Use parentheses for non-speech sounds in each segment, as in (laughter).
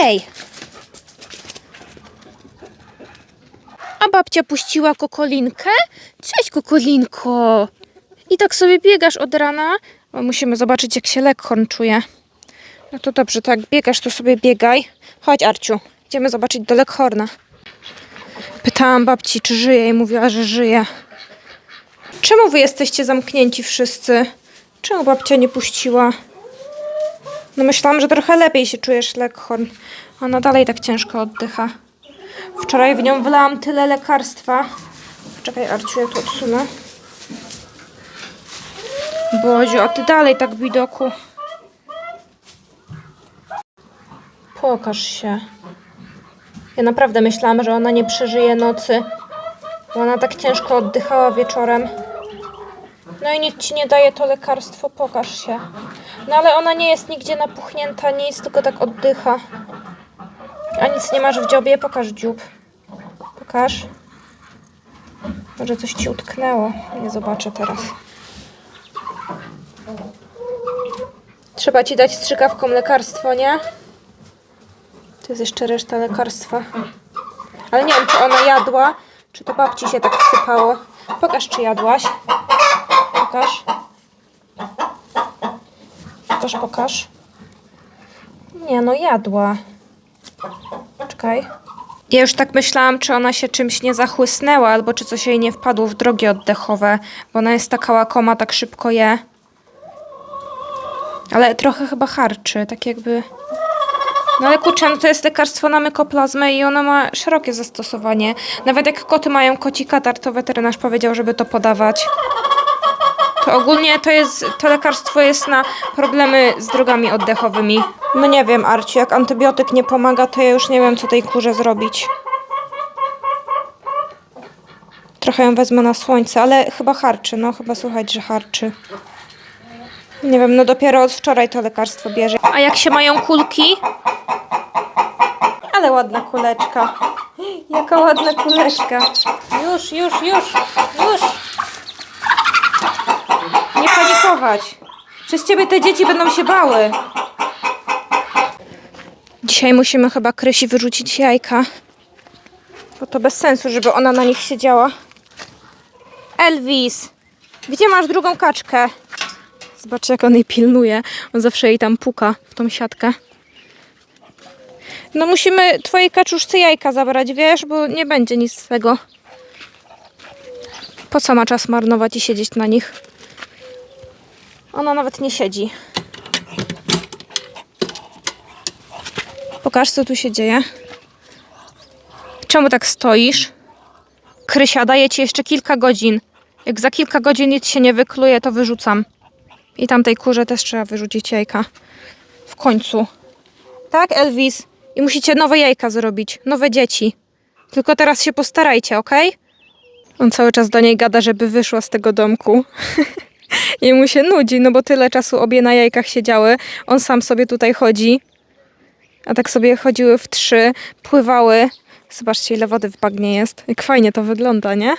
Ej! A babcia puściła kokolinkę? Cześć, kokolinko! I tak sobie biegasz od rana? Bo musimy zobaczyć, jak się Leghorn czuje. No to dobrze, tak biegasz, to sobie biegaj. Chodź, Arciu, idziemy zobaczyć do Leghorna. Pytałam babci, czy żyje i mówiła, że żyje. Czemu wy jesteście zamknięci wszyscy? Czemu babcia nie puściła? No myślałam, że trochę lepiej się czujesz, Leghorn. Ona dalej tak ciężko oddycha. Wczoraj w nią wylałam tyle lekarstwa. Czekaj, Arciu, ja tu odsunę. Boziu, a ty dalej tak widoku. Pokaż się. Ja naprawdę myślałam, że ona nie przeżyje nocy. Ona tak ciężko oddychała wieczorem. No i nic ci nie daje to lekarstwo, pokaż się. No ale ona nie jest nigdzie napuchnięta, nic, tylko tak oddycha. A nic nie masz w dziobie, pokaż dziób. Pokaż. Może coś ci utknęło. Nie zobaczę teraz. Trzeba ci dać strzykawką lekarstwo, nie? To jest jeszcze reszta lekarstwa. Ale nie wiem, czy ona jadła, czy to babci się tak wsypało. Pokaż, czy jadłaś. Pokaż. Pokaż, pokaż. Nie, no jadła. Czekaj. Ja już tak myślałam, czy ona się czymś nie zachłysnęła, albo czy coś jej nie wpadło w drogi oddechowe, bo ona jest taka łakoma, tak szybko je. Ale trochę chyba harczy, tak jakby... No ale kurczę, no to jest lekarstwo na mykoplazmę i ono ma szerokie zastosowanie. Nawet jak koty mają koci katar, to weterynarz powiedział, żeby to podawać. Ogólnie to jest, to lekarstwo jest na problemy z drogami oddechowymi. No nie wiem, Arci, jak antybiotyk nie pomaga, to ja już nie wiem, co tej kurze zrobić. Trochę ją wezmę na słońce, ale chyba harczy, no chyba słuchać, że harczy. Nie wiem, no dopiero od wczoraj to lekarstwo bierze. A jak się mają kulki? Ale ładna kuleczka. (gasps) Jaka ładna kuleczka. Już, już, już, już. Panikować. Przez ciebie te dzieci będą się bały. Dzisiaj musimy chyba Krysi wyrzucić jajka. Bo to bez sensu, żeby ona na nich siedziała. Elvis, gdzie masz drugą kaczkę? Zobaczcie, jak on jej pilnuje. On zawsze jej tam puka w tą siatkę. No musimy twojej kaczuszce jajka zabrać, wiesz, bo nie będzie nic z tego. Po co ma czas marnować i siedzieć na nich? Ona nawet nie siedzi. Pokaż, co tu się dzieje. Czemu tak stoisz? Krysia, daję ci jeszcze kilka godzin. Jak za kilka godzin nic się nie wykluje, to wyrzucam. I tamtej kurze też trzeba wyrzucić jajka. W końcu. Tak, Elvis? I musicie nowe jajka zrobić. Nowe dzieci. Tylko teraz się postarajcie, ok? On cały czas do niej gada, żeby wyszła z tego domku. (laughs) I mu się nudzi, no bo tyle czasu obie na jajkach siedziały. On sam sobie tutaj chodzi. A tak sobie chodziły w trzy, pływały. Zobaczcie, ile wody w bagnie jest. Jak fajnie to wygląda, nie?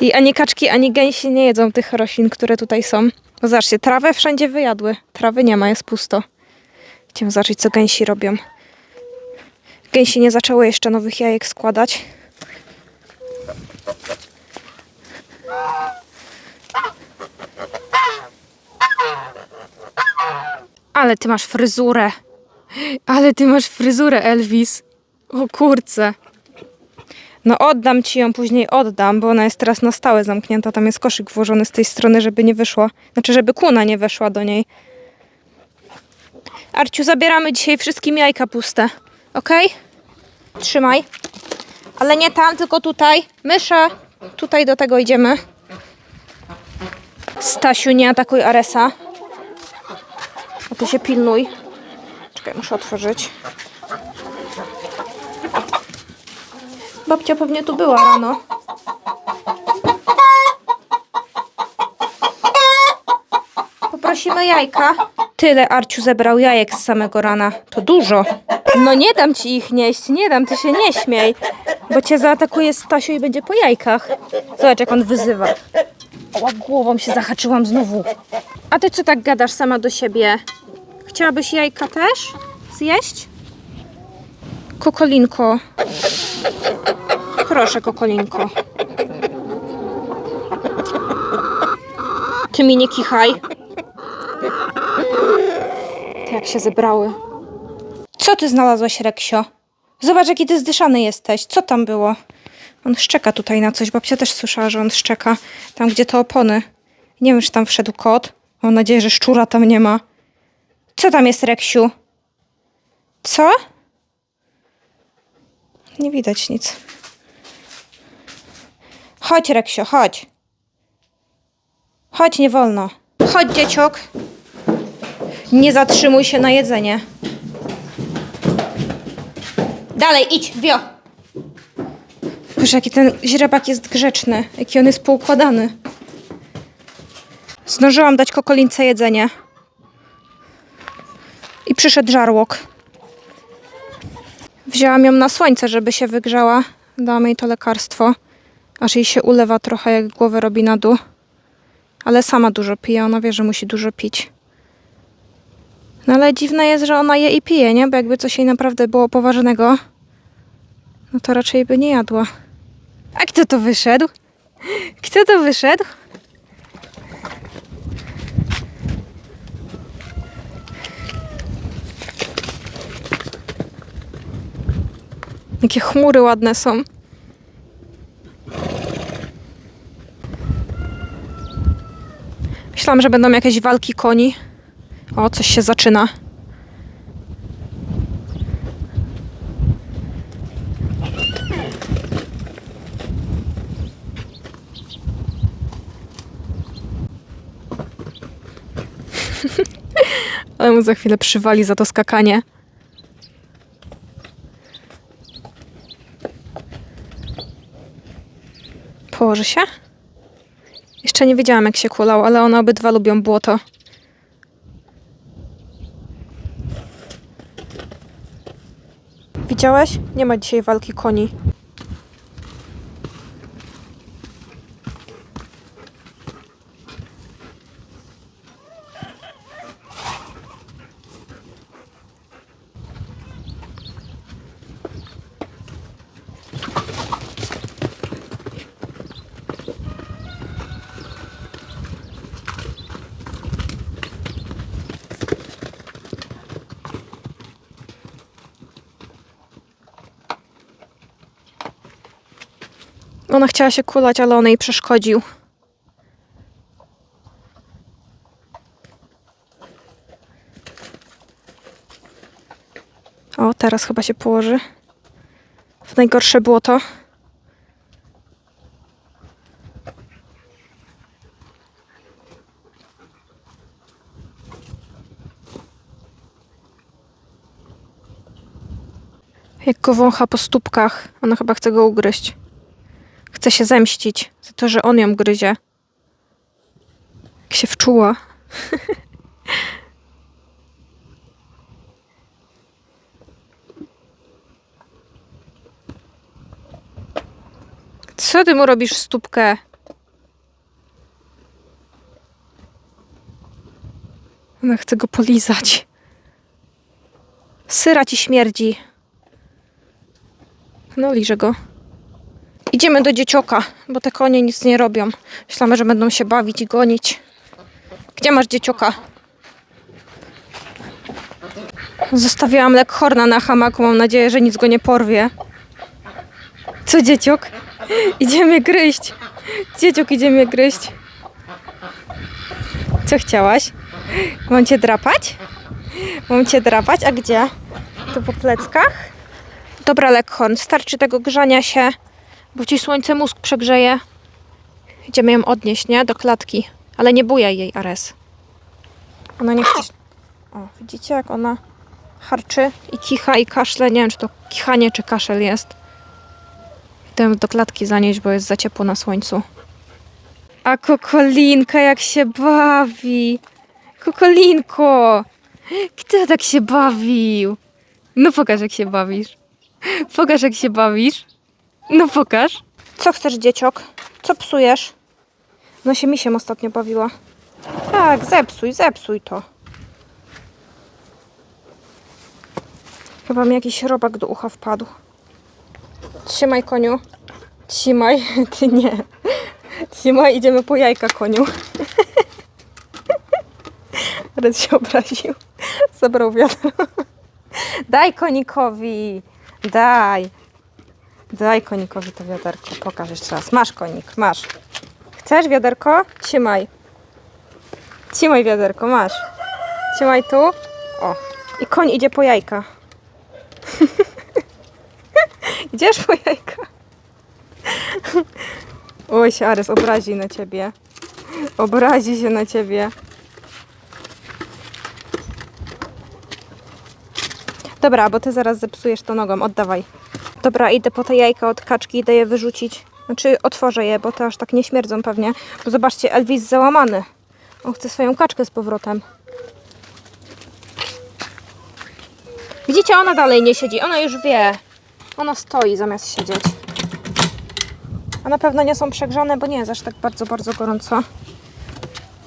I ani kaczki, ani gęsi nie jedzą tych roślin, które tutaj są. Bo zobaczcie, trawę wszędzie wyjadły. Trawy nie ma, jest pusto. Chciałam zobaczyć, co gęsi robią. Gęsi nie zaczęły jeszcze nowych jajek składać. Ale ty masz fryzurę. Ale ty masz fryzurę, Elvis. O kurce. No oddam ci ją, później oddam, bo ona jest teraz na stałe zamknięta. Tam jest koszyk włożony z tej strony, żeby nie wyszła. Znaczy, żeby kuna nie weszła do niej. Arciu, zabieramy dzisiaj wszystkim jajka puste. Ok? Trzymaj. Ale nie tam, tylko tutaj. Mysza. Tutaj do tego idziemy. Stasiu, nie atakuj Aresa. A ty się pilnuj. Czekaj, muszę otworzyć. Babcia pewnie tu była rano. Poprosimy jajka. Tyle Arciu zebrał jajek z samego rana. To dużo. No nie dam ci ich nieść, nie dam, ty się nie śmiej. Bo cię zaatakuje Stasiu i będzie po jajkach. Zobacz jak on wyzywa. O, głową się zahaczyłam znowu. A ty co tak gadasz sama do siebie? Chciałabyś jajka też? zjeść? Kokolinko. Proszę, kokolinko. Ty mi nie kichaj. Ty jak się zebrały. Co ty znalazłaś, Reksio? Zobacz, jaki ty zdyszany jesteś. Co tam było? On szczeka tutaj na coś. Babcia też słyszała, że on szczeka. Tam, gdzie te opony. Nie wiem, czy tam wszedł kot. Mam nadzieję, że szczura tam nie ma. Co tam jest, Reksiu? Co? Nie widać nic. Chodź, Reksio, chodź. Chodź, nie wolno. Chodź, dzieciok. Nie zatrzymuj się na jedzenie. Dalej, idź, wio. Boże, jaki ten źrebak jest grzeczny. Jaki on jest poukładany. Zdążyłam dać kokolince jedzenie. I przyszedł żarłok. Wzięłam ją na słońce, żeby się wygrzała. Dałam jej to lekarstwo. Aż jej się ulewa trochę, jak głowę robi na dół. Ale sama dużo pije, ona wie, że musi dużo pić. No ale dziwne jest, że ona je i pije, nie? Bo jakby coś jej naprawdę było poważnego, no to raczej by nie jadła. A kto to wyszedł? Kto to wyszedł? Jakie chmury ładne są. Myślałam, że będą jakieś walki koni. O, coś się zaczyna. (laughs) Ale mu za chwilę przywali za to skakanie. Położy się? Jeszcze nie wiedziałam, jak się kulał, ale one obydwa lubią błoto. Widziałeś? Nie ma dzisiaj walki koni. Ona chciała się kulać, ale on jej przeszkodził. O, teraz chyba się położy. W najgorsze błoto. Jak go wącha po stópkach, ona chyba chce go ugryźć. Chce się zemścić za to, że on ją gryzie. Jak się wczuła. (laughs) Co ty mu robisz stópkę? Ona chce go polizać. Syra ci śmierdzi. No, liże go. Idziemy do dziecioka, bo te konie nic nie robią. Myślamy, że będą się bawić i gonić. Gdzie masz dziecioka? Zostawiłam lekhorna na hamaku. Mam nadzieję, że nic go nie porwie. Co dzieciok? Idziemy gryźć. Dzieciok idzie mnie gryźć. Co chciałaś? Mam cię drapać? Mam cię drapać? A gdzie? Tu po pleckach? Dobra, lekhorn. Starczy tego grzania się. Bo ci słońce mózg przegrzeje. Idziemy ją odnieść, nie? Do klatki. Ale nie bujaj jej, Ares. Ona nie chce... O, widzicie jak ona harczy i kicha i kaszle. Nie wiem, czy to kichanie, czy kaszel jest. Idę do klatki zanieść, bo jest za ciepło na słońcu. A kokolinka jak się bawi. Kokolinko! Kto tak się bawił? No pokaż jak się bawisz. Pokaż jak się bawisz. No pokaż. Co chcesz, dzieciok? Co psujesz? No się misiem ostatnio bawiła. Tak, zepsuj, zepsuj to. Chyba mi jakiś robak do ucha wpadł. Trzymaj koniu. Trzymaj. (laughs) Ty nie. Trzymaj, idziemy po jajka koniu. (laughs) Red się obraził. Zabrał wiadro. (laughs) Daj konikowi. Daj. Daj konikowi to wiaderko. Pokaż jeszcze raz. Masz konik, masz. Chcesz wiaderko? Trzymaj. Trzymaj wiaderko, masz. Trzymaj tu. O. I koń idzie po jajka. (laughs) Idziesz po jajka? (laughs) Oj, się Ares obrazi na ciebie. Obrazi się na ciebie. Dobra, bo ty zaraz zepsujesz to nogą, oddawaj. Dobra, idę po te jajka od kaczki, idę je wyrzucić. Znaczy, otworzę je, bo te aż tak nie śmierdzą pewnie. Bo zobaczcie, Elvis załamany. On chce swoją kaczkę z powrotem. Widzicie, ona dalej nie siedzi. Ona już wie. Ona stoi zamiast siedzieć. A na pewno nie są przegrzane, bo nie jest aż tak bardzo, bardzo gorąco.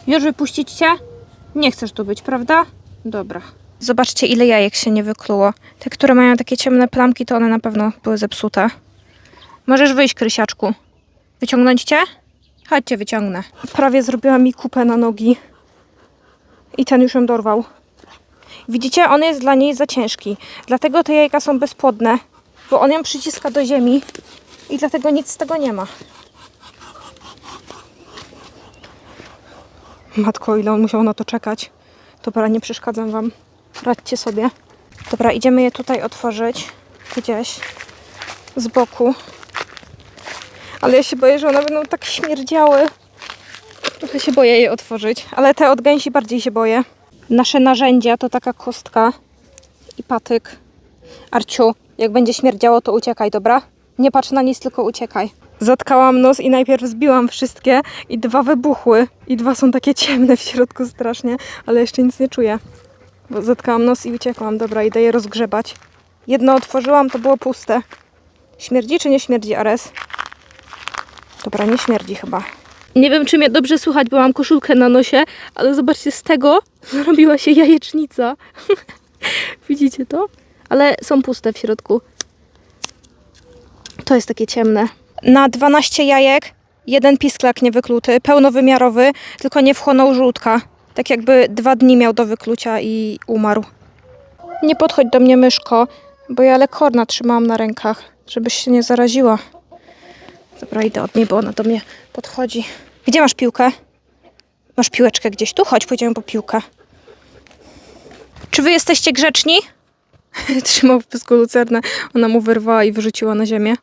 Już wypuścić cię? Nie chcesz tu być, prawda? Dobra. Zobaczcie, ile jajek się nie wykluło. Te, które mają takie ciemne plamki, to one na pewno były zepsute. Możesz wyjść, Krysiaczku. Wyciągnąć cię? Chodźcie, wyciągnę. Prawie zrobiła mi kupę na nogi. I ten już ją dorwał. Widzicie, on jest dla niej za ciężki. Dlatego te jajka są bezpłodne, bo on ją przyciska do ziemi i dlatego nic z tego nie ma. Matko, ile on musiał na to czekać. Dobra, nie przeszkadzam wam. Radźcie sobie. Dobra, idziemy je tutaj otworzyć. Gdzieś. Z boku. Ale ja się boję, że one będą tak śmierdziały. Trochę się boję je otworzyć. Ale te od gęsi bardziej się boję. Nasze narzędzia to taka kostka i patyk. Arciu, jak będzie śmierdziało, to uciekaj, dobra? Nie patrz na nic, tylko uciekaj. Zatkałam nos i najpierw zbiłam wszystkie i dwa wybuchły. I dwa są takie ciemne w środku strasznie, ale jeszcze nic nie czuję. Bo zatkałam nos i uciekłam. Dobra, idę je rozgrzebać. Jedno otworzyłam, to było puste. Śmierdzi czy nie śmierdzi, Ares? Dobra, nie śmierdzi chyba. Nie wiem, czy mnie dobrze słychać, bo mam koszulkę na nosie, ale zobaczcie, z tego (laughs) zrobiła się jajecznica. (laughs) Widzicie to? Ale są puste w środku. To jest takie ciemne. Na 12 jajek jeden pisklak niewykluty, pełnowymiarowy, tylko nie wchłonął żółtka. Tak jakby dwa dni miał do wyklucia i umarł. Nie podchodź do mnie, myszko, bo ja lekorna trzymałam na rękach, żebyś się nie zaraziła. Dobra, idę od niej, bo ona do mnie podchodzi. Gdzie masz piłkę? Masz piłeczkę gdzieś tu? Chodź, pójdziemy po piłkę. Czy wy jesteście grzeczni? (laughs) Trzymał w pysku lucernę. Ona mu wyrwała i wyrzuciła na ziemię.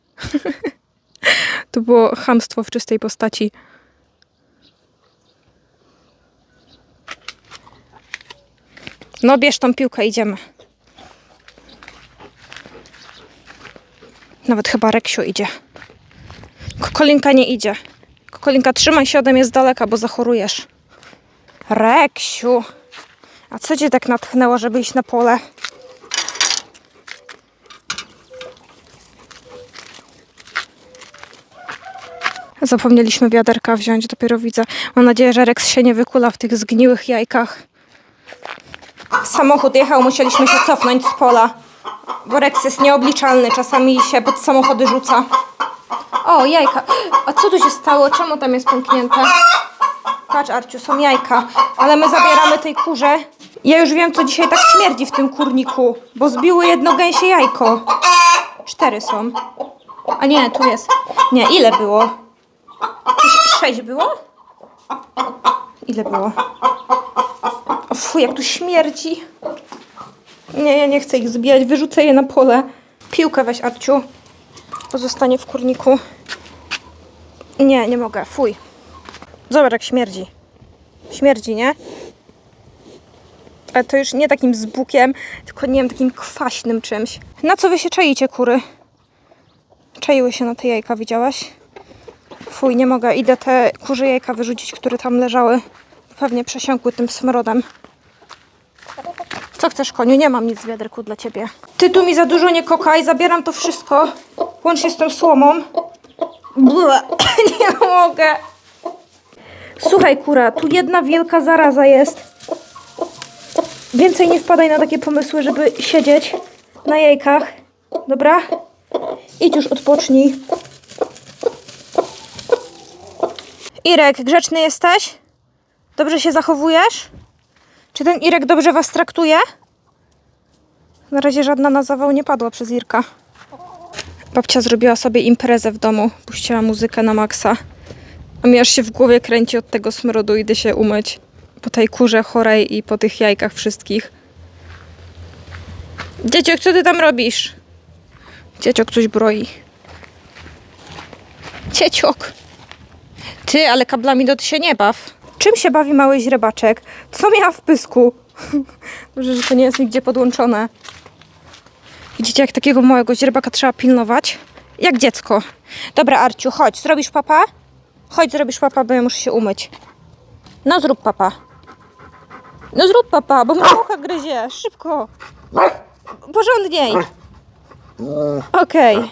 (laughs) to było chamstwo w czystej postaci. No bierz tą piłkę, idziemy. Nawet chyba Reksiu idzie. Kokolinka nie idzie. Kokolinka, trzymaj się ode mnie z daleka, bo zachorujesz. Reksiu, a co cię tak natchnęło, żeby iść na pole? Zapomnieliśmy wiaderka wziąć, dopiero widzę. Mam nadzieję, że Rex się nie wykula w tych zgniłych jajkach. Samochód jechał, musieliśmy się cofnąć z pola. Bo Rex jest nieobliczalny, czasami się pod samochody rzuca. O, jajka. A co tu się stało? Czemu tam jest pęknięte? Patrz, Arciu, są jajka. Ale my zabieramy tej kurze. Ja już wiem, co dzisiaj tak śmierdzi w tym kurniku. Bo zbiły jedno gęsie jajko. Cztery są. A nie, tu jest. Nie, ile było? Sz- Sześć było? Ile było? O, jak tu śmierdzi. Nie, ja nie chcę ich zbijać. Wyrzucę je na pole. Piłkę weź, Arciu. Pozostanie w kurniku. Nie, nie mogę. Fuj. Zobacz, jak śmierdzi. Śmierdzi, nie? Ale to już nie takim zbukiem, tylko nie wiem, takim kwaśnym czymś. Na co wy się czaicie, kury? Czaiły się na te jajka, widziałaś? Fuj, nie mogę. Idę te kurze jajka wyrzucić, które tam leżały. Pewnie przesiąkły tym smrodem. Co chcesz, koniu? Nie mam nic w wiaderku dla ciebie. Ty tu mi za dużo nie kokaj, zabieram to wszystko. Łącznie z tą słomą. Ble, (laughs) nie mogę. Słuchaj, kura, tu jedna wielka zaraza jest. Więcej nie wpadaj na takie pomysły, żeby siedzieć na jajkach. Dobra? Idź już odpocznij. Irek, grzeczny jesteś? Dobrze się zachowujesz? Czy ten Irek dobrze was traktuje? Na razie żadna na zawał nie padła przez Irka. Babcia zrobiła sobie imprezę w domu. Puściła muzykę na maksa. A mi aż się w głowie kręci od tego smrodu. Idę się umyć po tej kurze chorej i po tych jajkach wszystkich. Dzieciok, co ty tam robisz? Dzieciok coś broi. Dzieciok. Ty, ale kablami to ty się nie baw. Czym się bawi mały źrebaczek? Co miała w pysku? (laughs) Dobrze, że to nie jest nigdzie podłączone. Widzicie, jak takiego małego źrebaka trzeba pilnować? Jak dziecko. Dobra, Arciu, chodź. Zrobisz papa? Chodź, zrobisz papa, bo ja muszę się umyć. No, zrób papa. No, zrób papa, bo mu ucha gryzie. Szybko. Porządniej. Okej.